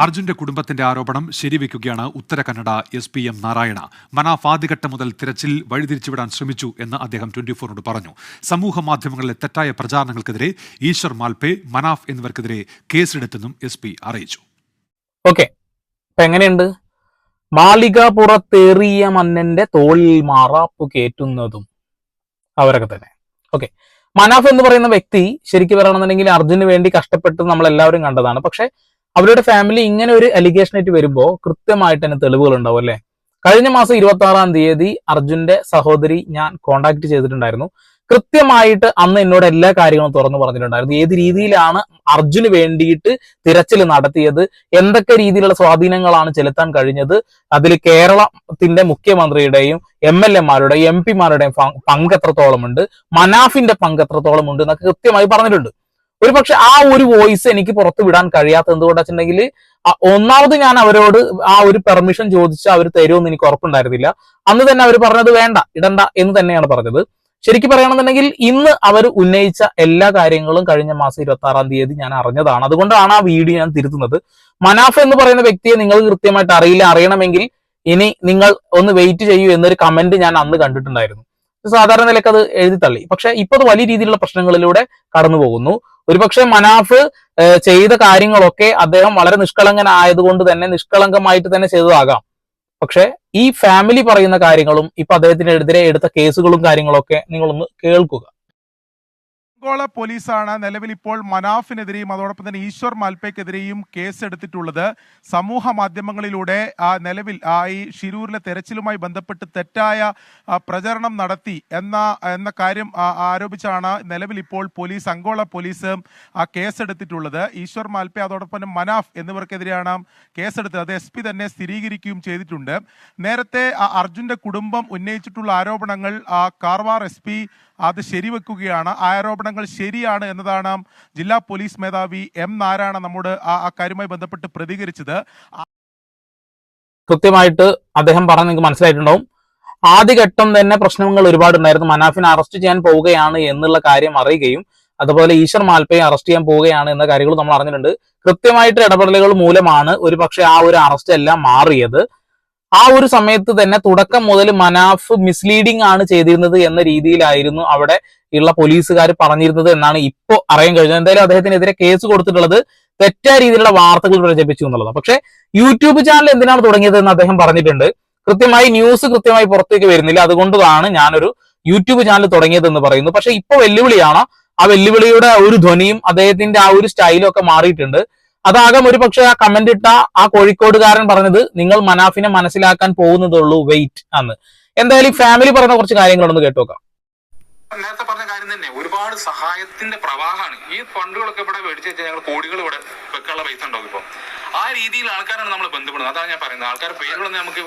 അർജുന്റെ കുടുംബത്തിന്റെ ആരോപണം ശരിവെക്കുകയാണ് Uttara Kannada S P M Narayana. Manaf മുതൽ തിരച്ചിൽ വഴിതിരിച്ചുവിടാൻ ശ്രമിച്ചു എന്ന് അദ്ദേഹം ട്വന്റി ഫോറിനോട് പറഞ്ഞു. സമൂഹ മാധ്യമങ്ങളിലെ തെറ്റായ പ്രചാരണങ്ങൾക്കെതിരെ ഈശ്വർ മാൽപേ മനാഫ് എന്നിവർക്കെതിരെ കേസെടുത്തെന്നും എസ് പി അറിയിച്ചു. ഓക്കെ. എങ്ങനെയുണ്ട്? മാളികാപുറത്തേറിയ മന്നന്റെ തോളിൽ മാറാപ്പ് കേറ്റുന്നതും അവരൊക്കെ തന്നെ. ഓക്കെ. മനാഫ് എന്ന് പറയുന്ന വ്യക്തി ശരിക്കും പറയണമെന്നുണ്ടെങ്കിൽ അർജുന് വേണ്ടി കഷ്ടപ്പെട്ട് നമ്മൾ എല്ലാവരും കണ്ടതാണ്. പക്ഷെ അവരുടെ ഫാമിലി ഇങ്ങനെ ഒരു അലിഗേഷൻ ആയിട്ട് വരുമ്പോൾ കൃത്യമായിട്ട് തന്നെ തെളിവുകൾ ഉണ്ടാവും അല്ലെ? കഴിഞ്ഞ മാസം ഇരുപത്തി ആറാം തീയതി അർജുന്റെ സഹോദരി ഞാൻ കോണ്ടാക്ട് ചെയ്തിട്ടുണ്ടായിരുന്നു. കൃത്യമായിട്ട് അന്ന് എന്നോട് എല്ലാ കാര്യങ്ങളും തുറന്നു പറഞ്ഞിട്ടുണ്ടായിരുന്നു. ഏത് രീതിയിലാണ് അർജുന് വേണ്ടിയിട്ട് തിരച്ചിൽ നടത്തിയത്? എന്തൊക്കെ രീതിയിലുള്ള സ്വാധീനങ്ങളാണ് ചെലുത്താൻ കഴിഞ്ഞത്? അതിൽ കേരളത്തിന്റെ മുഖ്യമന്ത്രിയുടെയും എം എൽ എമാരുടെയും എം പിമാരുടെയും പങ്ക് എത്രത്തോളം ഉണ്ട് മനാഫിന്റെ പങ്ക് എത്രത്തോളം ഉണ്ട് എന്നൊക്കെ കൃത്യമായി പറഞ്ഞിട്ടുണ്ട്. ഒരു പക്ഷെ ആ ഒരു വോയിസ് എനിക്ക് പുറത്തു വിടാൻ കഴിയാത്ത എന്തുകൊണ്ടാ വെച്ചിട്ടുണ്ടെങ്കിൽ ഒന്നാമത് ഞാൻ അവരോട് ആ ഒരു പെർമിഷൻ ചോദിച്ച് അവർ തരുമെന്ന് എനിക്ക് ഉറപ്പുണ്ടായിരുന്നില്ല. അന്ന് തന്നെ അവർ പറഞ്ഞത് വേണ്ട ഇടണ്ട എന്ന് തന്നെയാണ് പറഞ്ഞത്. ശരിക്കും പറയുകയാണെന്നുണ്ടെങ്കിൽ ഇന്ന് അവർ ഉന്നയിച്ച എല്ലാ കാര്യങ്ങളും കഴിഞ്ഞ മാസം ഇരുപത്തി ആറാം തീയതി ഞാൻ അറിഞ്ഞതാണ്. അതുകൊണ്ടാണ് ആ വീഡിയോ ഞാൻ തിരുത്തുന്നത്. മനാഫ് എന്ന് പറയുന്ന വ്യക്തിയെ നിങ്ങൾ കൃത്യമായിട്ട് അറിയില്ല അറിയണമെങ്കിൽ ഇനി നിങ്ങൾ ഒന്ന് വെയിറ്റ് ചെയ്യൂ എന്നൊരു കമന്റ് ഞാൻ അന്ന് കണ്ടിട്ടുണ്ടായിരുന്നു. സാധാരണ നിലയ്ക്ക് അത് എഴുതി തള്ളി. പക്ഷെ ഇപ്പൊ അത് വലിയ രീതിയിലുള്ള പ്രശ്നങ്ങളിലൂടെ കടന്നു പോകുന്നു. ഒരുപക്ഷെ മനാഫ് ചെയ്ത കാര്യങ്ങളൊക്കെ അദ്ദേഹം വളരെ നിഷ്കളങ്കനായതുകൊണ്ട് തന്നെ നിഷ്കളങ്കമായിട്ട് തന്നെ ചെയ്തതാകാം. പക്ഷെ ഈ ഫാമിലി പറയുന്ന കാര്യങ്ങളും ഇപ്പൊ അദ്ദേഹത്തിനെതിരെ എടുത്ത കേസുകളും കാര്യങ്ങളൊക്കെ നിങ്ങളൊന്ന് കേൾക്കുക. ആഗോള പോലീസാണ് നിലവിൽ ഇപ്പോൾ മനാഫിനെതിരെയും അതോടൊപ്പം തന്നെ ഈശ്വർ മാൽപ്പയ്ക്കെതിരെയും കേസെടുത്തിട്ടുള്ളത്. സമൂഹ മാധ്യമങ്ങളിലൂടെ ആ നിലവിൽ ഈ ഷിരൂരിലെ തെരച്ചിലുമായി ബന്ധപ്പെട്ട് തെറ്റായ പ്രചരണം നടത്തി എന്ന എന്ന കാര്യം ആരോപിച്ചാണ് നിലവിൽ ഇപ്പോൾ പോലീസ് അങ്കോള പോലീസ് ആ കേസെടുത്തിട്ടുള്ളത്. ഈശ്വർ മാൽപ്പെ അതോടൊപ്പം തന്നെ മനാഫ് എന്നിവർക്കെതിരെയാണ് കേസെടുത്തത്. അത് എസ് പി തന്നെ സ്ഥിരീകരിക്കുകയും ചെയ്തിട്ടുണ്ട്. നേരത്തെ ആ, അർജുന്റെ കുടുംബം ഉന്നയിച്ചിട്ടുള്ള ആരോപണങ്ങൾ ആ, കാർവാർ എസ് പി അത് ശരിവെക്കുകയാണ്. ആ ആരോപണങ്ങൾ ശരിയാണ് എന്നതാണ് ജില്ലാ പോലീസ് മേധാവി എം നാരായണ നമ്മോട് ആ കാര്യവുമായി ബന്ധപ്പെട്ട് പ്രതികരിച്ചത്. കൃത്യമായിട്ട് അദ്ദേഹം പറഞ്ഞ് നിങ്ങൾക്ക് മനസ്സിലായിട്ടുണ്ടാവും. ആദ്യഘട്ടം തന്നെ പ്രശ്നങ്ങൾ ഒരുപാടുണ്ടായിരുന്നു മനാഫിനെ അറസ്റ്റ് ചെയ്യാൻ പോവുകയാണ് എന്നുള്ള കാര്യം അറിയുകയും അതുപോലെ ഈശ്വർ മാൽപ്പയെ അറസ്റ്റ് ചെയ്യാൻ പോവുകയാണ് എന്ന കാര്യങ്ങൾ നമ്മൾ അറിഞ്ഞിട്ടുണ്ട്. കൃത്യമായിട്ട് ഇടപെടലുകൾ മൂലമാണ് ഒരു ആ ഒരു അറസ്റ്റ് എല്ലാം മാറിയത്. ആ ഒരു സമയത്ത് തന്നെ തുടക്കം മുതൽ മനാഫ് മിസ്ലീഡിംഗ് ആണ് ചെയ്തിരുന്നത് എന്ന രീതിയിലായിരുന്നു അവിടെ ഉള്ള പോലീസുകാർ പറഞ്ഞിരുന്നത് എന്നാണ് ഇപ്പോൾ അറിയാൻ കഴിഞ്ഞത്. എന്തായാലും അദ്ദേഹത്തിനെതിരെ കേസ് കൊടുത്തിട്ടുള്ളത് തെറ്റായ രീതിയിലുള്ള വാർത്തകൾ പ്രചരിപ്പിച്ചു എന്നുള്ളതാണ് പക്ഷേ യൂട്യൂബ് ചാനൽ എന്തിനാണ് തുടങ്ങിയതെന്ന് അദ്ദേഹം പറഞ്ഞിട്ടുണ്ട്. കൃത്യമായി ന്യൂസ് കൃത്യമായി പുറത്തേക്ക് വരുന്നില്ല. അതുകൊണ്ടാണ് ഞാനൊരു യൂട്യൂബ് ചാനൽ തുടങ്ങിയതെന്ന് പറയുന്നു പക്ഷെ ഇപ്പോൾ വെല്ലുവിളിയാണ്. ആ വെല്ലുവിളിയുടെ ഒരു ധ്വനിയും അദ്ദേഹത്തിന്റെ ആ ഒരു സ്റ്റൈലും ഒക്കെ മാറിയിട്ടുണ്ട്. അതാകാം ഒരു പക്ഷെ ആ കമന്റ് ഇട്ട ആ കോഴിക്കോടുകാരൻ പറഞ്ഞത് നിങ്ങൾ മനാഫിനെ മനസ്സിലാക്കാൻ പോകുന്നതുള്ളൂ വെയിറ്റ് ആണ്. എന്തായാലും ഫാമിലി പറഞ്ഞ കുറച്ച് കാര്യങ്ങളൊന്ന് കേട്ടോക്കാം നേരത്തെ പറഞ്ഞ കാര്യം തന്നെ ഒരുപാട് സഹായത്തിന്റെ പ്രവാഹമാണ്. ഈ ഫണ്ടുകളൊക്കെ ഇവിടെ മേടിച്ചു വെച്ചാൽ ഞങ്ങൾ കോടികൾ ഇവിടെ വെക്കാനുള്ള പൈസ ഉണ്ടാവും ഇപ്പം. ആ രീതിയിൽ ആൾക്കാരാണ് നമ്മൾ ബന്ധപ്പെടുന്നത്. അതാണ് ഞാൻ പറയുന്നത്. ആൾക്കാരുടെ പേരുകളൊന്നും നമുക്ക്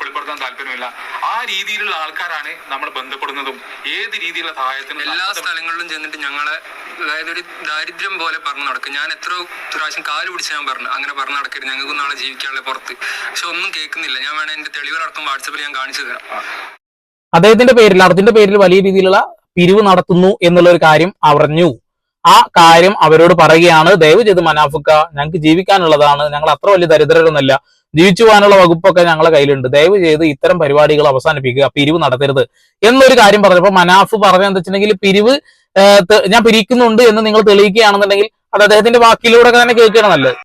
വെളിപ്പെടുത്താൻ താല്പര്യമില്ല. ആ രീതിയിലുള്ള ആൾക്കാരാണ് നമ്മൾ ബന്ധപ്പെടുന്നതും ഏത് രീതിയിലുള്ള സഹായത്തിനും എല്ലാ സ്ഥലങ്ങളിലും ചെന്നിട്ട് ഞങ്ങളെ അതായത് ഒരു ദാരിദ്ര്യം പോലെ പറഞ്ഞു നടക്കും. ഞാൻ എത്ര പ്രാവശ്യം കാൽ പിടിച്ച് ഞാൻ പറഞ്ഞു അങ്ങനെ പറഞ്ഞു നടക്കരുത്. ഞങ്ങൾക്ക് നാളെ ജീവിക്കാനുള്ള പുറത്ത്. പക്ഷെ ഒന്നും കേൾക്കുന്നില്ല. ഞാൻ വേണേ എന്റെ തെളിവുകളടക്കം വാട്സപ്പിൽ ഞാൻ കാണിച്ചു തരാം. അദ്ദേഹത്തിന്റെ പേരിൽ അർജുന്റെ പേരിൽ വലിയ രീതിയിലുള്ള പിരിവ് നടത്തുന്നു എന്നുള്ള ഒരു കാര്യം അറിഞ്ഞു. ആ കാര്യം അവരോട് പറയുകയാണ് ദയവ് ചെയ്ത് മനാഫുക്ക ഞങ്ങൾക്ക് ജീവിക്കാനുള്ളതാണ് ഞങ്ങൾ അത്ര വലിയ ദരിദ്രരൊന്നുമല്ല ജീവിച്ചു പോകാനുള്ള വകുപ്പൊക്കെ ഞങ്ങളുടെ കയ്യിലുണ്ട്. ദയവ് ചെയ്ത് ഇത്തരം പരിപാടികൾ അവസാനിപ്പിക്കുക പിരിവ് നടത്തരുത്. എന്നൊരു കാര്യം പറഞ്ഞപ്പോൾ മനാഫ് പറഞ്ഞ എന്താ വെച്ചിട്ടുണ്ടെങ്കിൽ പിരിവ് ഞാൻ പിരിക്കുന്നുണ്ട് എന്ന് നിങ്ങൾ തെളിയിക്കുകയാണെന്നുണ്ടെങ്കിൽ അത് അദ്ദേഹത്തിന്റെ വാക്കിലൂടെ തന്നെ കേൾക്കണം നല്ലത്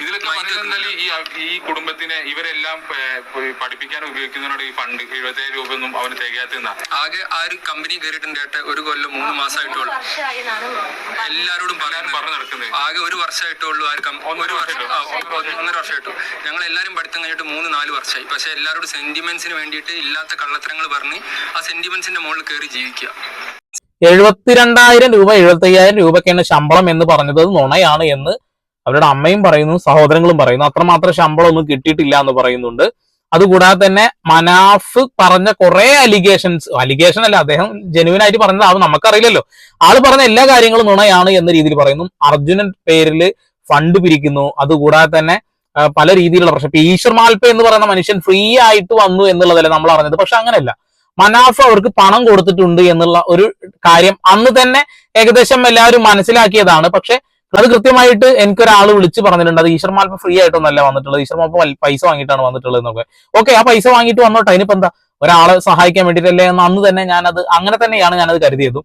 ഇതിലൊക്കെ പറയുന്നത് ഈ ഈ കുടുംബത്തിനെ ഇവരെല്ലാം ഏഹ്, പഠിപ്പിക്കാൻ ഉപയോഗിക്കുന്നതിനോട് ഈ ഫണ്ട് എഴുപത്തേഴ് രൂപ ഒന്നും അവന് തികയാത്തുന്ന ആകെ ആ ഒരു കമ്പനി കയറിയിട്ടുണ്ട് ഒരു കൊല്ലം മൂന്ന് മാസമായിട്ടുള്ളൂ. എല്ലാരോടും പറയാൻ പറഞ്ഞു നടക്കുന്നത് ആകെ ഒരു വർഷമായിട്ടുള്ളൂ ആ ഒരു വർഷം ഒന്നര വർഷമായിട്ടു ഞങ്ങൾ എല്ലാരും പഠിത്തം കഴിഞ്ഞിട്ട് മൂന്ന് നാല് വർഷമായി. പക്ഷെ എല്ലാവരോടും സെന്റിമെന്റ്സിന് വേണ്ടിയിട്ട് ഇല്ലാത്ത കള്ളത്തരങ്ങൾ പറഞ്ഞ് ആ സെന്റിമെന്റ്സിന്റെ മുകളിൽ കയറി ജീവിക്കുക. എഴുപത്തിരണ്ടായിരം രൂപ എഴുപത്തി അയ്യായിരം രൂപയ്ക്കാണ് ശമ്പളം എന്ന് പറഞ്ഞത് നുണയാണ് എന്ന് അവരുടെ അമ്മയും പറയുന്നു സഹോദരങ്ങളും പറയുന്നു. അത്രമാത്രം ശമ്പളം ഒന്നും കിട്ടിയിട്ടില്ല എന്ന് പറയുന്നുണ്ട്. അതുകൂടാതെ തന്നെ മനാഫ് പറഞ്ഞ കുറെ അലിഗേഷൻസ് അലിഗേഷൻ അല്ല അദ്ദേഹം ജെനുവിൻ ആയിട്ട് പറഞ്ഞത് അത് നമുക്കറിയില്ലല്ലോ. ആൾ പറഞ്ഞ എല്ലാ കാര്യങ്ങളും നുണയാണ് എന്ന രീതിയിൽ പറയുന്നു. അർജുനൻ പേരിൽ ഫണ്ട് പിരിക്കുന്നു. അതുകൂടാതെ തന്നെ പല രീതിയിലുള്ള പ്രശ്നം. ഇപ്പൊ ഈശ്വർ മാൽപ്പ എന്ന് പറയുന്ന മനുഷ്യൻ ഫ്രീ ആയിട്ട് വന്നു എന്നുള്ളതല്ല നമ്മൾ അറിഞ്ഞത്. പക്ഷെ അങ്ങനെയല്ല. മനാഫ് അവർക്ക് പണം കൊടുത്തിട്ടുണ്ട് എന്നുള്ള ഒരു കാര്യം അന്ന് തന്നെ ഏകദേശം എല്ലാവരും മനസ്സിലാക്കിയതാണ്. പക്ഷെ അത് കൃത്യമായിട്ട് എനിക്കൊരാൾ വിളിച്ച് പറഞ്ഞിട്ടുണ്ട്. അത് ഈശ്വർ മാൽപ്പ ഫ്രീ ആയിട്ടൊന്നല്ല വന്നിട്ടുള്ളത്. ഈശ്വർ മാൽപ്പ വൽ- പൈസ വാങ്ങിയിട്ടാണ് വന്നിട്ടുള്ളത് എന്നൊക്കെ. ഓക്കെ ആ പൈസ വാങ്ങിയിട്ട് വന്നോട്ടെ. അതിനിപ്പോ എന്താ? ഒരാളെ സഹായിക്കാൻ വേണ്ടിയിട്ടല്ലേ? എന്ന് അന്ന് തന്നെ ഞാനത് അങ്ങനെ തന്നെയാണ് ഞാനത് കരുതിയതും.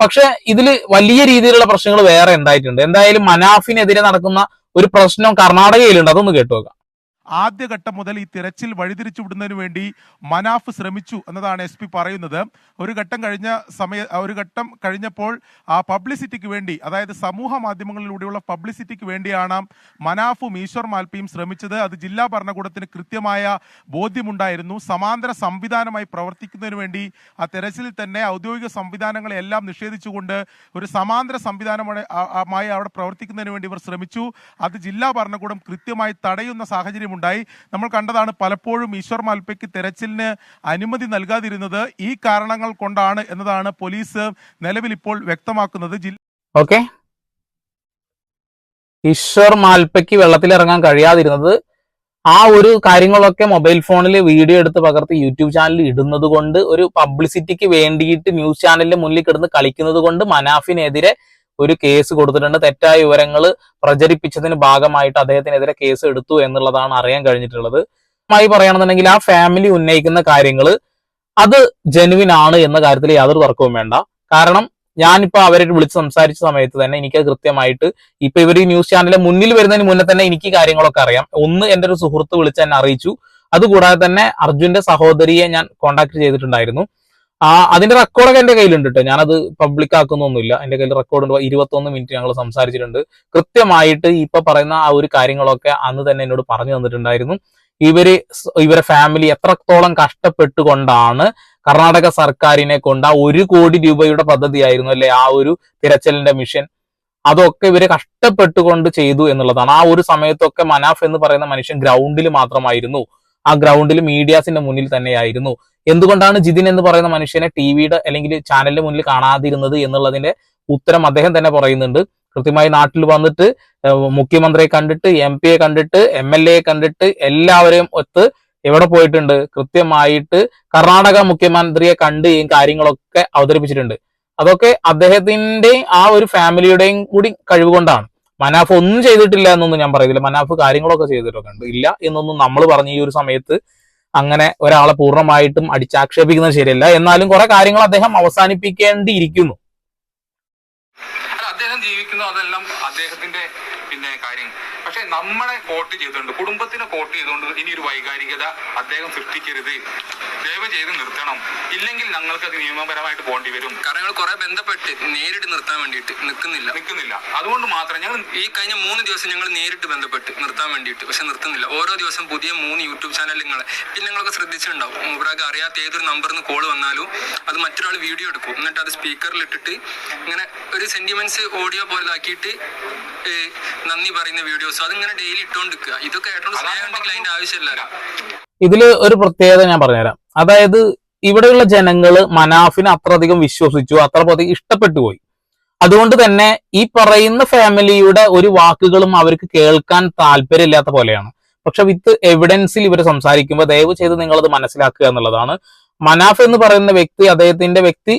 പക്ഷെ ഇതിൽ വലിയ രീതിയിലുള്ള പ്രശ്നങ്ങൾ വേറെ ഉണ്ടായിട്ടുണ്ട് എന്തായാലും മനാഫിനെതിരെ നടക്കുന്ന ഒരു പ്രശ്നം കർണാടകയിലുണ്ട്. അതൊന്ന് കേട്ടു നോക്കാം. ആദ്യഘട്ടം മുതൽ ഈ തിരച്ചിൽ വഴിതിരിച്ചു വിടുന്നതിന് വേണ്ടി മനാഫ് ശ്രമിച്ചു എന്നതാണ് എസ് പി പറയുന്നത്. ഒരു ഘട്ടം കഴിഞ്ഞ സമയ ഒരു ഘട്ടം കഴിഞ്ഞപ്പോൾ ആ പബ്ലിസിറ്റിക്ക് വേണ്ടി അതായത് സമൂഹ മാധ്യമങ്ങളിലൂടെയുള്ള പബ്ലിസിറ്റിക്ക് വേണ്ടിയാണ് മനാഫും ഈശ്വർ മാൽപ്പിയും ശ്രമിച്ചത്. അത് ജില്ലാ ഭരണകൂടത്തിന് കൃത്യമായ ബോധ്യമുണ്ടായിരുന്നു. സമാന്തര സംവിധാനമായി പ്രവർത്തിക്കുന്നതിന് വേണ്ടി ആ തെരച്ചിലിൽ തന്നെ ഔദ്യോഗിക സംവിധാനങ്ങളെ എല്ലാം നിഷേധിച്ചുകൊണ്ട് ഒരു സമാന്തര സംവിധാനമായി അവിടെ പ്രവർത്തിക്കുന്നതിന് വേണ്ടി ഇവർ ശ്രമിച്ചു. അത് ജില്ലാ ഭരണകൂടം കൃത്യമായി തടയുന്ന സാഹചര്യമുണ്ടായി നമ്മൾ കണ്ടതാണ് പലപ്പോഴും ഈശ്വർ മാൽപ്പയ്ക്ക് തെരച്ചിലിന് അനുമതി നൽകാതിരുന്നത് ഈ കാരണങ്ങൾ കൊണ്ടാണ് എന്നതാണ് പോലീസ് നിലവിൽ ഇപ്പോൾ വ്യക്തമാക്കുന്നത്. ഓക്കെ. ഈശ്വർ മാൽപ്പയ്ക്ക് വെള്ളത്തിലിറങ്ങാൻ കഴിയാതിരുന്നത് ആ ഒരു കാര്യങ്ങളൊക്കെ മൊബൈൽ ഫോണിൽ വീഡിയോ എടുത്ത് പകർത്തി യൂട്യൂബ് ചാനലിൽ ഇടുന്നത് കൊണ്ട് ഒരു പബ്ലിസിറ്റിക്ക് വേണ്ടിയിട്ട് ന്യൂസ് ചാനലിന്റെ മുന്നിൽ കിടന്ന് കളിക്കുന്നത് കൊണ്ട് മനാഫിനെതിരെ ഒരു കേസ് കൊടുത്തിട്ടുണ്ട്. തെറ്റായ വിവരങ്ങൾ പ്രചരിപ്പിച്ചതിന് ഭാഗമായിട്ട് അദ്ദേഹത്തിനെതിരെ കേസ് എടുത്തു എന്നുള്ളതാണ് അറിയാൻ കഴിഞ്ഞിട്ടുള്ളത്. മായി പറയുകയാണെന്നുണ്ടെങ്കിൽ ആ ഫാമിലി ഉന്നയിക്കുന്ന കാര്യങ്ങൾ അത് ജെനുവിൻ ആണ് എന്ന കാര്യത്തിൽ യാതൊരു തർക്കവും വേണ്ട. കാരണം ഞാനിപ്പോ അവരെ വിളിച്ച് സംസാരിച്ച സമയത്ത് തന്നെ എനിക്ക് കൃത്യമായിട്ട് ഇപ്പൊ ഇവർ ഈ ന്യൂസ് ചാനലിലെ മുന്നിൽ വരുന്നതിന് മുന്നേ തന്നെ എനിക്ക് കാര്യങ്ങളൊക്കെ അറിയാം. ഒന്ന് എന്റെ ഒരു സുഹൃത്ത് വിളിച്ച് എന്നെ അറിയിച്ചു. അതുകൂടാതെ തന്നെ അർജുന്റെ സഹോദരിയെ ഞാൻ കോണ്ടാക്ട് ചെയ്തിട്ടുണ്ടായിരുന്നു. ആ അതിന്റെ റെക്കോർഡൊക്കെ എന്റെ കയ്യിലുണ്ട് കേട്ടോ ഞാനത് പബ്ലിക് ആക്കുന്നൊന്നുമില്ല. എന്റെ കയ്യിൽ റെക്കോർഡ് ഉണ്ട്. ഇരുപത്തൊന്ന് മിനിറ്റ് ഞങ്ങൾ സംസാരിച്ചിട്ടുണ്ട്. കൃത്യമായിട്ട് ഇപ്പൊ പറയുന്ന ആ ഒരു കാര്യങ്ങളൊക്കെ അന്ന് തന്നെ എന്നോട് പറഞ്ഞു തന്നിട്ടുണ്ടായിരുന്നു. ഇവർ ഇവരെ ഫാമിലി എത്രത്തോളം കഷ്ടപ്പെട്ടുകൊണ്ടാണ് കർണാടക സർക്കാരിനെ കൊണ്ട് ആ ഒരു കോടി രൂപയുടെ പദ്ധതിയായിരുന്നു അല്ലെ? ആ ഒരു തിരച്ചിലിന്റെ മിഷൻ അതൊക്കെ ഇവർ കഷ്ടപ്പെട്ടുകൊണ്ട് ചെയ്തു എന്നുള്ളതാണ്. ആ ഒരു സമയത്തൊക്കെ മനാഫ് എന്ന് പറയുന്ന മനുഷ്യൻ ഗ്രൗണ്ടിൽ മാത്രമായിരുന്നു. ആ ഗ്രൗണ്ടിൽ മീഡിയാസിന്റെ മുന്നിൽ തന്നെയായിരുന്നു. എന്തുകൊണ്ടാണ് ജിതിൻ എന്ന് പറയുന്ന മനുഷ്യനെ ടി വിയുടെ അല്ലെങ്കിൽ ചാനലിന്റെ മുന്നിൽ കാണാതിരുന്നത് എന്നുള്ളതിന്റെ ഉത്തരം അദ്ദേഹം തന്നെ പറയുന്നുണ്ട്. കൃത്യമായി നാട്ടിൽ വന്നിട്ട് മുഖ്യമന്ത്രിയെ കണ്ടിട്ട് എം പിയെ കണ്ടിട്ട് എം എൽ എയെ കണ്ടിട്ട് എല്ലാവരെയും ഒത്ത് എവിടെ പോയിട്ടുണ്ട്? കൃത്യമായിട്ട് കർണാടക മുഖ്യമന്ത്രിയെ കണ്ട് ഈ കാര്യങ്ങളൊക്കെ അവതരിപ്പിച്ചിട്ടുണ്ട്. അതൊക്കെ അദ്ദേഹത്തിന്റെ ആ ഒരു ഫാമിലിയുടെയും കൂടി കഴിവ് കൊണ്ടാണ് മനാഫ് ഒന്നും ചെയ്തിട്ടില്ല എന്നൊന്നും ഞാൻ പറയുന്നില്ല മനാഫ് കാര്യങ്ങളൊക്കെ ചെയ്തിട്ടൊക്കെ ഉണ്ട്. ഇല്ല എന്നൊന്നും നമ്മൾ പറഞ്ഞ ഈ ഒരു സമയത്ത് അങ്ങനെ ഒരാളെ പൂർണമായിട്ടും അടിച്ചാക്ഷേപിക്കുന്നത് ശരിയല്ല. എന്നാലും കുറെ കാര്യങ്ങൾ അദ്ദേഹം അവസാനിപ്പിക്കേണ്ടിയിരിക്കുന്നു അല്ല അദ്ദേഹം ജീവിക്കുന്നു അതെല്ലാം അദ്ദേഹത്തിന്റെ പിന്നെ കാര്യം പക്ഷെ നമ്മളെ കോട്ട് ചെയ്തുകൊണ്ട് കുടുംബത്തിനെ കോട്ട് ചെയ്തുകൊണ്ട് ഇനി ഒരു വൈകാരികത അദ്ദേഹം സൃഷ്ടിക്കരുത്. ദയവ് ചെയ്ത് നിർത്തണം. ഇല്ലെങ്കിൽ ഞങ്ങൾക്ക് അത് നിയമപരമായിട്ട് പോകേണ്ടി വരും. കാരണം ഞങ്ങൾ കുറെ ബന്ധപ്പെട്ട് നേരിട്ട് നിർത്താൻ വേണ്ടിയിട്ട് നിൽക്കുന്നില്ല. നിൽക്കുന്നില്ല. അതുകൊണ്ട് മാത്രം ഞങ്ങൾ ഈ കഴിഞ്ഞ മൂന്ന് ദിവസം ഞങ്ങൾ നേരിട്ട് ബന്ധപ്പെട്ട് നിർത്താൻ വേണ്ടിയിട്ട് പക്ഷെ നിർത്തുന്നില്ല. ഓരോ ദിവസം പുതിയ മൂന്ന് യൂട്യൂബ് ചാനലുകൾ പിന്നെ നിങ്ങളൊക്കെ ശ്രദ്ധിച്ചിട്ടുണ്ടാവും. ഇവിടെ അറിയാത്ത ഏതൊരു നമ്പറിൽ നിന്ന് കോൾ വന്നാലും അത് മറ്റൊരാൾ വീഡിയോ എടുക്കും. എന്നിട്ട് അത് സ്പീക്കറിൽ ഇട്ടിട്ട് ഇങ്ങനെ ഒരു സെന്റിമെന്റ്സ് ഓഡിയോ പോലെ ആക്കിയിട്ട് നന്ദി പറയുന്ന വീഡിയോസ് അതിങ്ങനെ ഡെയിലി ഇതൊക്കെ ഏട്ടോട് സ്നേഹം ഉണ്ടെങ്കിൽ അതിന്റെ ആവശ്യമില്ല. ഇതിൽ ഒരു പ്രത്യേകത ഞാൻ പറഞ്ഞുതരാം. അതായത് ഇവിടെയുള്ള ജനങ്ങൾ മനാഫിനെ അത്രയധികം വിശ്വസിച്ചു അത്ര അത്രയധികം ഇഷ്ടപ്പെട്ടു പോയി. അതുകൊണ്ട് തന്നെ ഈ പറയുന്ന ഫാമിലിയുടെ ഒരു വാക്കുകളും അവർക്ക് കേൾക്കാൻ താല്പര്യമില്ലാത്ത പോലെയാണ്. പക്ഷെ വിത്ത് എവിഡൻസിൽ ഇവർ സംസാരിക്കുമ്പോൾ ദയവ് ചെയ്ത് നിങ്ങളത് മനസ്സിലാക്കുക എന്നുള്ളതാണ്. മനാഫ് എന്ന് പറയുന്ന വ്യക്തി അദ്ദേഹത്തിന്റെ വ്യക്തി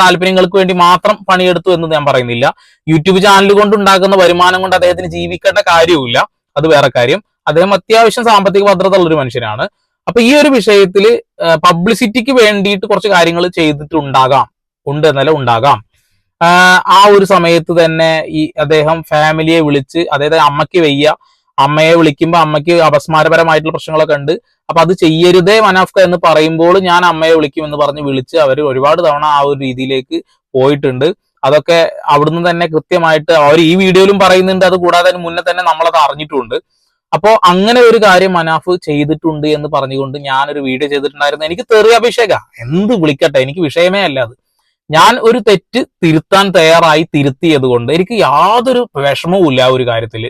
താല്പര്യങ്ങൾക്ക് വേണ്ടി മാത്രം പണിയെടുത്തു എന്ന് ഞാൻ പറയുന്നില്ല. യൂട്യൂബ് ചാനൽ കൊണ്ട് ഉണ്ടാക്കുന്ന വരുമാനം കൊണ്ട് അദ്ദേഹത്തിന് ജീവിക്കേണ്ട കാര്യവുമില്ല. അത് വേറെ കാര്യം. അദ്ദേഹം അത്യാവശ്യം സാമ്പത്തിക ഭദ്രത ഉള്ള ഒരു മനുഷ്യനാണ്. അപ്പൊ ഈ ഒരു വിഷയത്തിൽ പബ്ലിസിറ്റിക്ക് വേണ്ടിയിട്ട് കുറച്ച് കാര്യങ്ങൾ ചെയ്തിട്ടുണ്ടാകാം. ഉണ്ട് എന്നല്ല ഉണ്ടാകാം. ആ, ഒരു സമയത്ത് തന്നെ ഈ അദ്ദേഹം ഫാമിലിയെ വിളിച്ച് അതായത് അമ്മയ്ക്ക് വയ്യ. അമ്മയെ വിളിക്കുമ്പോൾ അമ്മയ്ക്ക് അപസ്മാരപരമായിട്ടുള്ള പ്രശ്നങ്ങളൊക്കെ ഉണ്ട്. അപ്പൊ അത് ചെയ്യരുതേ മനാഫ്ക എന്ന് പറയുമ്പോൾ ഞാൻ അമ്മയെ വിളിക്കും എന്ന് പറഞ്ഞ് വിളിച്ച് അവർ ഒരുപാട് തവണ ആ ഒരു രീതിയിലേക്ക് പോയിട്ടുണ്ട്. അതൊക്കെ അവിടുന്ന് തന്നെ കൃത്യമായിട്ട് അവർ ഈ വീഡിയോയിലും പറയുന്നുണ്ട് അത് കൂടാതെ മുന്നേ തന്നെ നമ്മളത് അറിഞ്ഞിട്ടുണ്ട്. അപ്പോ അങ്ങനെ ഒരു കാര്യം മനാഫ് ചെയ്തിട്ടുണ്ട് എന്ന് പറഞ്ഞുകൊണ്ട് ഞാൻ ഒരു വീഡിയോ ചെയ്തിട്ടുണ്ടായിരുന്നു. എനിക്ക് തെറി അഭിഷേക. എന്ത് വിളിക്കട്ടെ എനിക്ക് വിഷയമേ അല്ല അത്. ഞാൻ ഒരു തെറ്റ് തിരുത്താൻ തയ്യാറായി തിരുത്തിയത് കൊണ്ട് എനിക്ക് യാതൊരു വിഷമവും ഇല്ല ആ ഒരു കാര്യത്തിൽ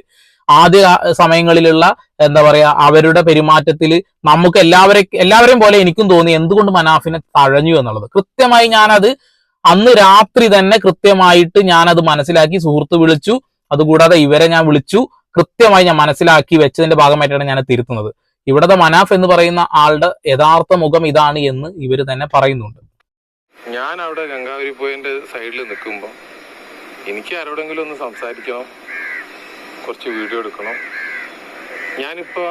ആദ്യ സമയങ്ങളിലുള്ള എന്താ പറയാ അവരുടെ പെരുമാറ്റത്തിൽ നമുക്ക് എല്ലാവരെ എല്ലാവരെയും പോലെ എനിക്കും തോന്നി എന്തുകൊണ്ട് മനാഫിനെ തഴഞ്ഞു എന്നുള്ളത്. കൃത്യമായി ഞാനത് അന്ന് രാത്രി തന്നെ കൃത്യമായിട്ട് ഞാൻ അത് മനസ്സിലാക്കി സുഹൃത്ത് വിളിച്ചു. അതുകൂടാതെ ഇവരെ ഞാൻ വിളിച്ചു. കൃത്യമായി ഞാൻ മനസ്സിലാക്കി വെച്ചതിന്റെ ഭാഗമായിട്ടാണ് ഞാൻ തിരുത്തുന്നത്. ഇവിടത്തെ മനാഫ് എന്ന് പറയുന്ന ആളുടെ യഥാർത്ഥ മുഖം ഇതാണ് എന്ന് ഇവർ തന്നെ പറയുന്നുണ്ട്. ഞാൻ അവിടെ ഗംഗാവരി പോയിന്റ് സൈഡിൽ നിൽക്കുമ്പോൾ എനിക്ക് ആരോടെങ്കിലും ഒന്ന് സംസാരിക്കണം. കുറച്ച് വീഡിയോ എടുക്കണം. ഞാനിപ്പോൾ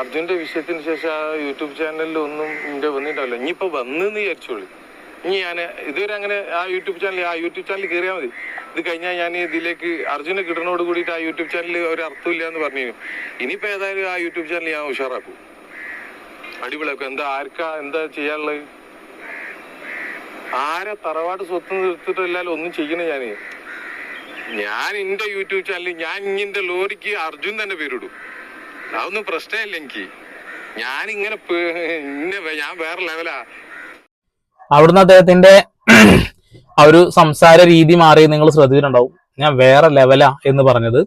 അർജുന്റെ വിഷയത്തിന് ശേഷം ആ യൂട്യൂബ് ചാനലിൽ ഒന്നും എന്റെ വന്നിട്ടല്ലോ ഇനിയിപ്പോൾ വന്നെന്ന് വിചാരിച്ചോളൂ. ഇനി ഞാൻ ഇതുവരെ അങ്ങനെ ആ യൂട്യൂബ് ചാനൽ ആ യൂട്യൂബ് ചാനൽ കയറിയാൽ മതി. ഇത് കഴിഞ്ഞാൽ ഞാൻ ഇതിലേക്ക് അർജുനെ കിട്ടണോട് കൂടിയിട്ട് ആ യൂട്യൂബ് ചാനൽ ഒരു അർത്ഥമില്ല എന്ന് പറഞ്ഞു ഇനിയിപ്പോൾ ഏതായാലും ആ യൂട്യൂബ് ചാനൽ ഞാൻ ഉഷാറാക്കും. അടിപൊളിയാക്കും. എന്താ ആർക്കാ എന്താ ചെയ്യാനുള്ളത്? ആരെ തറവാട് സ്വത്ത് നിർത്തിട്ടല്ലാലും ഒന്നും ചെയ്യണേ ഞാൻ ഞാൻ എന്റെ യൂട്യൂബ് ചാനലിൽ ഞാൻ ഇങ്ങനെ ലോറിക്ക് അർജുൻ തന്നെ പേരിടും. അതൊന്നും പ്രശ്നമില്ല എനിക്ക്. ഞാൻ ഇങ്ങനെ ഞാൻ വേറെ ലെവലാ. അവിടുന്ന് അദ്ദേഹത്തിന്റെ ആ ഒരു സംസാര രീതി മാറി നിങ്ങൾ ശ്രദ്ധിച്ചിട്ടുണ്ടാവും. ഞാൻ വേറെ ലെവലാ എന്ന് പറഞ്ഞത്.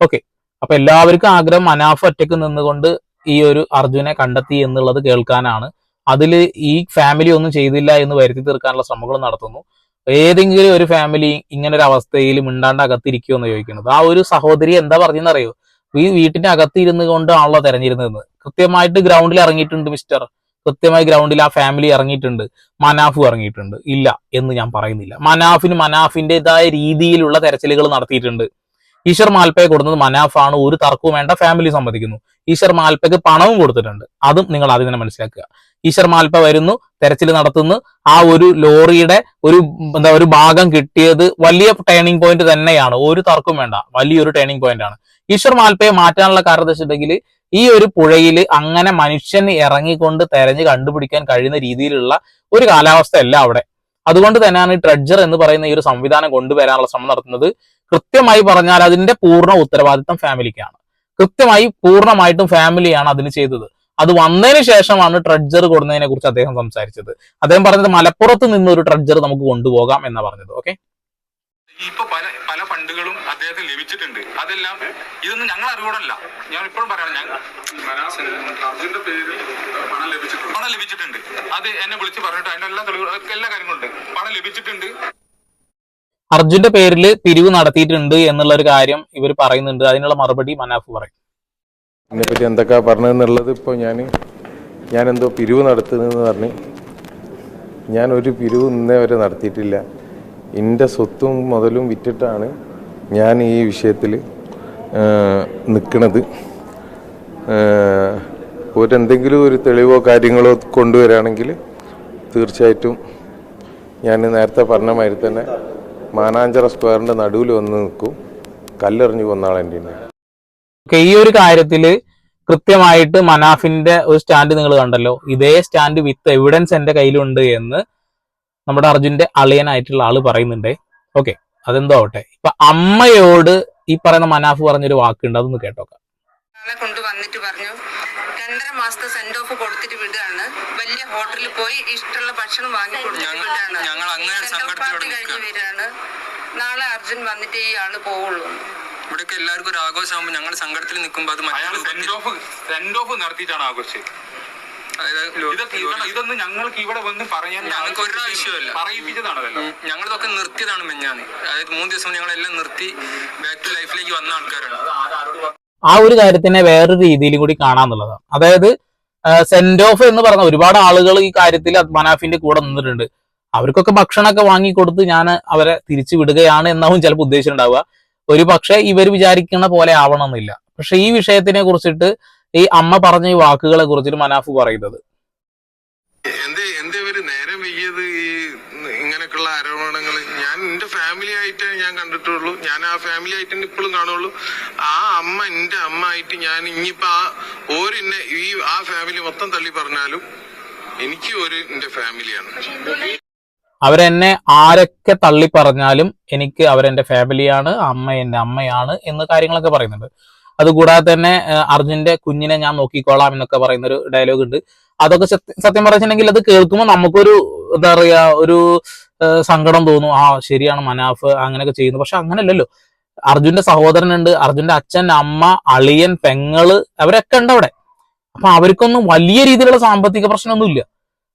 ഓക്കെ അപ്പൊ എല്ലാവർക്കും ആഗ്രഹം മനാഫ് ഒറ്റയ്ക്ക് നിന്നുകൊണ്ട് ഈ ഒരു അർജുനെ കണ്ടെത്തി എന്നുള്ളത് കേൾക്കാനാണ്. അതിൽ ഈ ഫാമിലി ഒന്നും ചെയ്തില്ല എന്ന് വരുത്തി തീർക്കാനുള്ള ശ്രമങ്ങൾ നടത്തുന്നു. ഏതെങ്കിലും ഒരു ഫാമിലി ഇങ്ങനെ ഒരു അവസ്ഥയിൽ മിണ്ടാണ്ട് അകത്തിരിക്കുമോ എന്ന് ചോദിക്കുന്നത്. ആ ഒരു സഹോദരി എന്താ പറഞ്ഞെന്നറിയോ? ഈ വീട്ടിന്റെ അകത്തിരുന്ന് കൊണ്ടാണല്ലോ തെരഞ്ഞിരുന്നത് കൃത്യമായിട്ട് ഗ്രൗണ്ടിൽ ഇറങ്ങിയിട്ടുണ്ട് മിസ്റ്റർ കൃത്യമായി ഗ്രൗണ്ടിൽ ആ ഫാമിലി ഇറങ്ങിയിട്ടുണ്ട്. മനാഫ് ഇറങ്ങിയിട്ടുണ്ട്. ഇല്ല എന്ന് ഞാൻ പറയുന്നില്ല. മനാഫിന് മനാഫിന്റെതായ രീതിയിലുള്ള തെരച്ചിലുകൾ നടത്തിയിട്ടുണ്ട്. ഈശ്വർ മാൽപ്പയെ കൊടുക്കുന്നത് മനാഫാണ് ഒരു തർക്കവും വേണ്ട ഫാമിലി സമ്മതിക്കുന്നു. ഈശ്വർ മാൽപ്പയ്ക്ക് പണവും കൊടുത്തിട്ടുണ്ട്. അതും നിങ്ങൾ ആദ്യം തന്നെ മനസ്സിലാക്കുക. ഈശ്വർ മാൽപ്പ വരുന്നു തെരച്ചിൽ നടത്തുന്നു. ആ ഒരു ലോറിയുടെ ഒരു എന്താ ഒരു ഭാഗം കിട്ടിയത് വലിയ ടേണിംഗ് പോയിന്റ് തന്നെയാണ്. ഒരു തർക്കവും വേണ്ട വലിയൊരു ടേണിംഗ് പോയിന്റ് ആണ്. ഈശ്വർ മാൽപ്പയെ മാറ്റാനുള്ള കാരണം വെച്ചിട്ടുണ്ടെങ്കിൽ ഈ ഒരു പുഴയിൽ അങ്ങനെ മനുഷ്യൻ ഇറങ്ങിക്കൊണ്ട് തെരഞ്ഞ് കണ്ടുപിടിക്കാൻ കഴിയുന്ന രീതിയിലുള്ള ഒരു കാലാവസ്ഥയല്ല അവിടെ. അതുകൊണ്ട് തന്നെയാണ് ഈ ട്രെഡ്ജർ എന്ന് പറയുന്ന ഈ ഒരു സംവിധാനം കൊണ്ടുവരാനുള്ള ശ്രമം നടത്തുന്നത്. കൃത്യമായി പറഞ്ഞാൽ അതിന്റെ പൂർണ ഉത്തരവാദിത്തം ഫാമിലിക്കാണ്. കൃത്യമായി പൂർണമായിട്ടും ഫാമിലിയാണ് അതിന് ചെയ്തത്. അത് വന്നതിന് ശേഷമാണ് ട്രഡ്ജർ കൊടുക്കുന്നതിനെ കുറിച്ച് അദ്ദേഹം സംസാരിച്ചത്. അദ്ദേഹം പറഞ്ഞത് മലപ്പുറത്ത് നിന്ന് ഒരു ട്രഡ്ജർ നമുക്ക് കൊണ്ടുപോകാം എന്നാ പറഞ്ഞത്. ഓക്കെ? ഇപ്പൊ പല പല ഫണ്ടുകളും അദ്ദേഹത്തിന് ലഭിച്ചിട്ടുണ്ട്. അതെല്ലാം ഇതൊന്നും ഞങ്ങൾ അറിവോടല്ല ഞാൻ ഇപ്പോഴും പറയണം ഞാൻ പണം ലഭിച്ചിട്ടുണ്ട്. അത് എന്നെ വിളിച്ച് പറഞ്ഞിട്ട് അതിന്റെ എല്ലാ തെളിവുകളും എല്ലാ കാര്യങ്ങളുണ്ട്. പണം ലഭിച്ചിട്ടുണ്ട്. അർജുന്റെ പേരിൽ പിരിവ് നടത്തിയിട്ടുണ്ട് എന്നുള്ള ഒരു കാര്യം ഇവർ പറയുന്നുണ്ട്. അതിനുള്ള മറുപടി മനാഫ് പറയും. അതിനെപ്പറ്റി എന്തൊക്കെയാ പറഞ്ഞതെന്നുള്ളത് ഇപ്പോൾ ഞാൻ ഞാൻ എന്തോ പിരിവ് നടത്തുന്നതെന്ന് പറഞ്ഞ് ഞാൻ ഒരു പിരിവ് ഇന്നേ വരെ നടത്തിയിട്ടില്ല. എന്റെ സ്വത്തും മുതലും വിറ്റിട്ടാണ് ഞാൻ ഈ വിഷയത്തിൽ നിൽക്കുന്നത് ഒരെന്തെങ്കിലും ഒരു തെളിവോ കാര്യങ്ങളോ കൊണ്ടുവരാണെങ്കിൽ തീർച്ചയായിട്ടും ഞാൻ നേരത്തെ പറഞ്ഞ മാതിരി തന്നെ മാനാഞ്ചറ സ്ക്വയറിന്റെ നടുവിൽ വന്ന് നിൽക്കും. കല്ലെറിഞ്ഞു കൊന്ന ഓക്കെ ഈ ഒരു കാര്യത്തിൽ കൃത്യമായിട്ട് മനാഫിന്റെ ഒരു സ്റ്റാൻഡ് നിങ്ങൾ കണ്ടല്ലോ. ഇതേ സ്റ്റാൻഡ് വിത്ത് എവിഡൻസ് എന്റെ കയ്യിലുണ്ട് എന്ന് നമ്മുടെ അർജുന്റെ അളിയനായിട്ടുള്ള ആൾ പറയുന്നുണ്ട്. ഓക്കെ അതെന്തോ ആവട്ടെ ഇപ്പൊ അമ്മയോട് ഈ പറയുന്ന മനാഫ് പറഞ്ഞൊരു വാക്കുണ്ട് അതൊന്ന് കേട്ടോക്കാം. കൊണ്ടുവന്നിട്ട് പറഞ്ഞു രണ്ടര മാസത്തെ സെന്റ് ഓഫ് കൊടുത്തിട്ട് വിടുകയാണ്. വലിയ ഹോട്ടലിൽ പോയി ഇഷ്ടമുള്ള ഭക്ഷണം വാങ്ങി കൊടുത്തിട്ട് ഞങ്ങൾ- വിടുകയാണ്. party കഴിഞ്ഞ് വരികയാണ്. നാളെ അർജുൻ വന്നിട്ട് ഈ ആൾ പോവുള്ളൂ. ഇവിടെയൊക്കെ എല്ലാവർക്കും ഒരു ആഘോഷമാകുമ്പോൾ ഞങ്ങൾ സങ്കടത്തിൽ നിൽക്കുമ്പോൾ അത് സെന്റ് ഓഫ് സെന്റ് ഓഫ് നടത്തിയിട്ടാണ് ആഘോഷിച്ചത്. ഇതൊക്കെ ഇതൊന്നും- ഇതൊന്നും ഞങ്ങൾക്ക് ഇവിടെ വന്ന് പറയാൻ ഞങ്ങൾക്ക് ഒരു. പറയിപ്പിച്ചതാണല്ലോ. ഞങ്ങളിതൊക്കെ നിർത്തിയതാണ് മെഞ്ഞാന്ന്. അതായത് മൂന്ന് ദിവസം ഞങ്ങൾ ഞങ്ങളെല്ലാം നിർത്തി ബാക്ക് ടു ലൈഫിലേക്ക് വന്ന ആൾക്കാരാണ്. ആ ഒരു കാര്യത്തിനെ വേറൊരു രീതിയിലും കൂടി കാണാന്നുള്ളതാണ്. അതായത് സെന്റ് ഓഫ് എന്ന് പറഞ്ഞ ഒരുപാട് ആളുകൾ ഈ കാര്യത്തിൽ മനാഫിന്റെ കൂടെ നിന്നിട്ടുണ്ട്. അവർക്കൊക്കെ ഭക്ഷണമൊക്കെ വാങ്ങിക്കൊടുത്ത് ഞാൻ അവരെ തിരിച്ചു വിടുകയാണ് എന്നാവും ചിലപ്പോൾ ഉദ്ദേശിച്ചിട്ടുണ്ടാവുക. ഒരു പക്ഷേ ഇവർ വിചാരിക്കുന്ന പോലെ ആവണമെന്നില്ല. പക്ഷെ ഈ വിഷയത്തിനെ കുറിച്ചിട്ട് ഈ അമ്മ പറഞ്ഞ ഈ വാക്കുകളെ കുറിച്ചിട്ട് മനാഫ് പറയുന്നത്. എന്തേ എന്തേ ഇവർ നേരം വൈകിയത് ഈ ഇങ്ങനെയൊക്കെയുള്ള ആരോപണങ്ങൾ ഞാൻ എന്റെ ഫാമിലി ആയിട്ട് ഞാൻ കണ്ടിട്ടുള്ളൂ. ഞാൻ ആ ഫാമിലി ആയിട്ട് ഇപ്പോഴും കാണുള്ളൂ. ആ അമ്മ എന്റെ അമ്മ ആയിട്ട് ഞാൻ ഇനിയിപ്പോ ആ ഓരെന്നെ ഈ ആ ഫാമിലി മൊത്തം തള്ളി പറഞ്ഞാലും എനിക്ക് ഒരു എന്റെ ഫാമിലിയാണ് അവരെന്നെ ആരൊക്കെ തള്ളി പറഞ്ഞാലും എനിക്ക് അവരെന്റെ ഫാമിലിയാണ് അമ്മ എന്റെ അമ്മയാണ് എന്ന് കാര്യങ്ങളൊക്കെ പറയുന്നുണ്ട്. അതുകൂടാതെ തന്നെ അർജുന്റെ കുഞ്ഞിനെ ഞാൻ നോക്കിക്കോളാം എന്നൊക്കെ പറയുന്ന ഒരു ഡയലോഗ് ഉണ്ട്. അതൊക്കെ സത്യം പറഞ്ഞിട്ടുണ്ടെങ്കിൽ അത് കേൾക്കുമ്പോൾ നമുക്കൊരു എന്താ പറയാ ഒരു സങ്കടം തോന്നും. ആ ശരിയാണ് മനാഫ് അങ്ങനെയൊക്കെ ചെയ്യുന്നു. പക്ഷെ അങ്ങനെയല്ലല്ലോ അർജുന്റെ സഹോദരനുണ്ട്. അർജുന്റെ അച്ഛൻ അമ്മ അളിയൻ പെങ്ങൾ അവരൊക്കെ ഉണ്ട് അവിടെ. അപ്പൊ അവർക്കൊന്നും വലിയ രീതിയിലുള്ള സാമ്പത്തിക പ്രശ്നമൊന്നുമില്ല.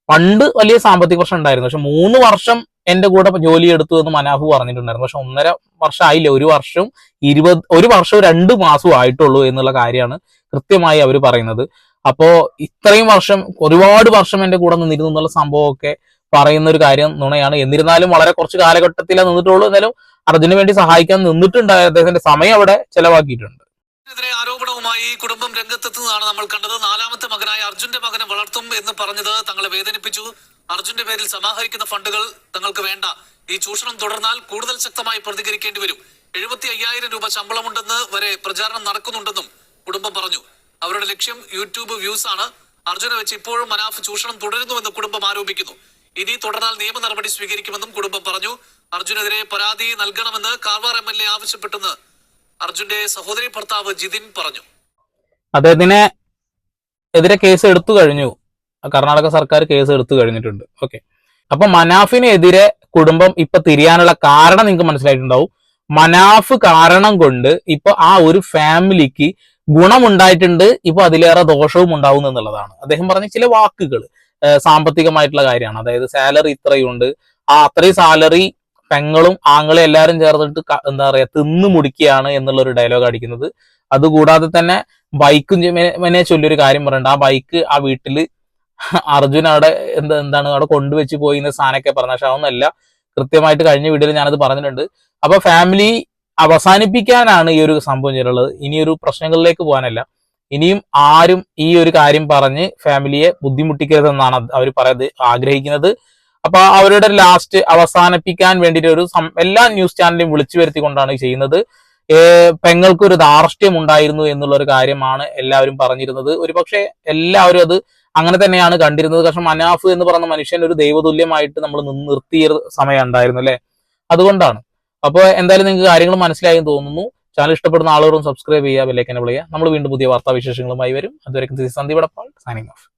പണ്ട് വലിയ സാമ്പത്തിക പ്രശ്നം ഉണ്ടായിരുന്നു. പക്ഷെ മൂന്ന് വർഷം എന്റെ കൂടെ ജോലി എടുത്തു എന്ന് മനാഫ് പറഞ്ഞിട്ടുണ്ടായിരുന്നു. പക്ഷെ ഒന്നര വർഷം ആയില്ല. ഒരു വർഷം ഇരുപത് ഒരു വർഷവും രണ്ട് മാസവും ആയിട്ടുള്ളൂ എന്നുള്ള കാര്യമാണ് കൃത്യമായി അവർ പറയുന്നത്. അപ്പോ ഇത്രയും വർഷം ഒരുപാട് വർഷം എന്റെ കൂടെ നിന്നിരുന്നു എന്നുള്ള സംഭവമൊക്കെ പറയുന്ന ഒരു കാര്യം നുണയാണ്. എന്നിരുന്നാലും വളരെ കുറച്ച് കാലഘട്ടത്തിലേ നിന്നിട്ടുള്ളൂ. എന്നാലും അർജുന് വേണ്ടി സഹായിക്കാൻ നിന്നിട്ടുണ്ട് അദ്ദേഹത്തിന്റെ സമയം അവിടെ ചെലവാക്കിയിട്ടുണ്ട്. ആരോപണവുമായി കുടുംബം രംഗത്തെത്തുന്നതാണ് നമ്മൾ കണ്ടത്. നാലാമത്തെ മകനായ അർജുന്റെ മകനെ വളർത്തും എന്ന് പറഞ്ഞത് തങ്ങളെ വേദനിപ്പിച്ചു. അർജുന്റെ പേരിൽ സമാഹരിക്കുന്ന ഫണ്ടുകൾ തങ്ങൾക്ക് വേണ്ട. ഈ ചൂഷണം തുടർന്നാൽ കൂടുതൽ ശക്തമായി പ്രതികരിക്കേണ്ടി വരും. എഴുപത്തി അയ്യായിരം രൂപ ശമ്പളമുണ്ടെന്ന് വരെ പ്രചാരണം നടക്കുന്നുണ്ടെന്നും കുടുംബം പറഞ്ഞു. അവരുടെ ലക്ഷ്യം യൂട്യൂബ് വ്യൂസ് ആണ്. അർജുനെ വെച്ച് ഇപ്പോഴും മനാഫ് ചൂഷണം തുടരുന്നുവെന്ന് കുടുംബം ആരോപിക്കുന്നു. ഇനി തുടർന്നാൽ നിയമ നടപടി സ്വീകരിക്കുമെന്നും കുടുംബം പറഞ്ഞു. അർജുനെതിരെ പരാതി നൽകണമെന്ന് കാർവാർ എം എൽ എ ആവശ്യപ്പെട്ടെന്ന് അർജുന്റെ സഹോദരി ഭർത്താവ് ജിതിൻ പറഞ്ഞു. അദ്ദേഹത്തിനെ എതിരെ കേസ് എടുത്തു കഴിഞ്ഞു. കർണാടക സർക്കാർ കേസ് എടുത്തു കഴിഞ്ഞിട്ടുണ്ട്. ഓക്കെ അപ്പൊ മനാഫിനെതിരെ കുടുംബം ഇപ്പൊ തിരിയാനുള്ള കാരണം നിങ്ങൾക്ക് മനസ്സിലായിട്ടുണ്ടാവും. മനാഫ് കാരണം കൊണ്ട് ഇപ്പൊ ആ ഒരു ഫാമിലിക്ക് ഗുണമുണ്ടായിട്ടുണ്ട് ഇപ്പൊ അതിലേറെ ദോഷവും ഉണ്ടാവും എന്നുള്ളതാണ്. അദ്ദേഹം പറഞ്ഞ ചില വാക്കുകൾ സാമ്പത്തികമായിട്ടുള്ള കാര്യമാണ്. അതായത് സാലറി ഇത്രയുണ്ട്. ആ അത്രയും സാലറി പെങ്ങളും ആങ്ങളും എല്ലാവരും ചേർന്നിട്ട് എന്താ പറയാ തിന്നു മുടിക്കുകയാണ് എന്നുള്ള ഒരു ഡയലോഗ് അടിക്കുന്നത്. അതുകൂടാതെ തന്നെ ബൈക്കും മെനെ ചൊല്ലിയൊരു കാര്യം പറയുന്നുണ്ട്. ആ ബൈക്ക് ആ വീട്ടിൽ അർജുൻ അവിടെ എന്താ എന്താണ് അവിടെ കൊണ്ടുവച്ച് പോയി എന്ന സാധനമൊക്കെ പറഞ്ഞ പക്ഷെ അതൊന്നല്ല. കൃത്യമായിട്ട് കഴിഞ്ഞ വീഡിയോയിൽ ഞാനത് പറഞ്ഞിട്ടുണ്ട്. അപ്പൊ ഫാമിലി അവസാനിപ്പിക്കാനാണ് ഈ ഒരു സംഭവം ചെയ്തിട്ടുള്ളത്. ഇനിയൊരു പ്രശ്നങ്ങളിലേക്ക് പോകാനല്ല. ഇനിയും ആരും ഈ ഒരു കാര്യം പറഞ്ഞ് ഫാമിലിയെ ബുദ്ധിമുട്ടിക്കരുതെന്നാണ് അവർ പറയുന്നത് ആഗ്രഹിക്കുന്നത്. അപ്പൊ അവരുടെ ലാസ്റ്റ് അവസാനിപ്പിക്കാൻ വേണ്ടിയിട്ട് ഒരു എല്ലാ ന്യൂസ് ചാനലിലും വിളിച്ചു വരുത്തിക്കൊണ്ടാണ് ചെയ്യുന്നത്. പെങ്ങൾക്ക് ഒരു ധാർഷ്ട്യം ഉണ്ടായിരുന്നു എന്നുള്ള ഒരു കാര്യമാണ് എല്ലാവരും പറഞ്ഞിരുന്നത്. ഒരുപക്ഷെ എല്ലാവരും അത് അങ്ങനെ തന്നെയാണ് കണ്ടിരുന്നത്. കാരണം മനാഫ് എന്ന് പറയുന്ന മനുഷ്യൻ ഒരു ദൈവതുല്യമായിട്ട് നമ്മൾ നിർത്തിയ സമയം ഉണ്ടായിരുന്നു അല്ലെ? അതുകൊണ്ടാണ്. അപ്പോൾ എന്തായാലും നിങ്ങൾക്ക് കാര്യങ്ങൾ മനസ്സിലായെന്ന് തോന്നുന്നു. ചാനൽ ഇഷ്ടപ്പെടുന്ന ആളുകളും സബ്സ്ക്രൈബ് ചെയ്യുക ബെല്ലൈക്കനെ വിളിക്കുക നമ്മൾ വീണ്ടും പുതിയ വാർത്താ വിശേഷങ്ങളുമായി വരും അതുവരെ സന്ദീപ് സൈനിങ് ഓഫ്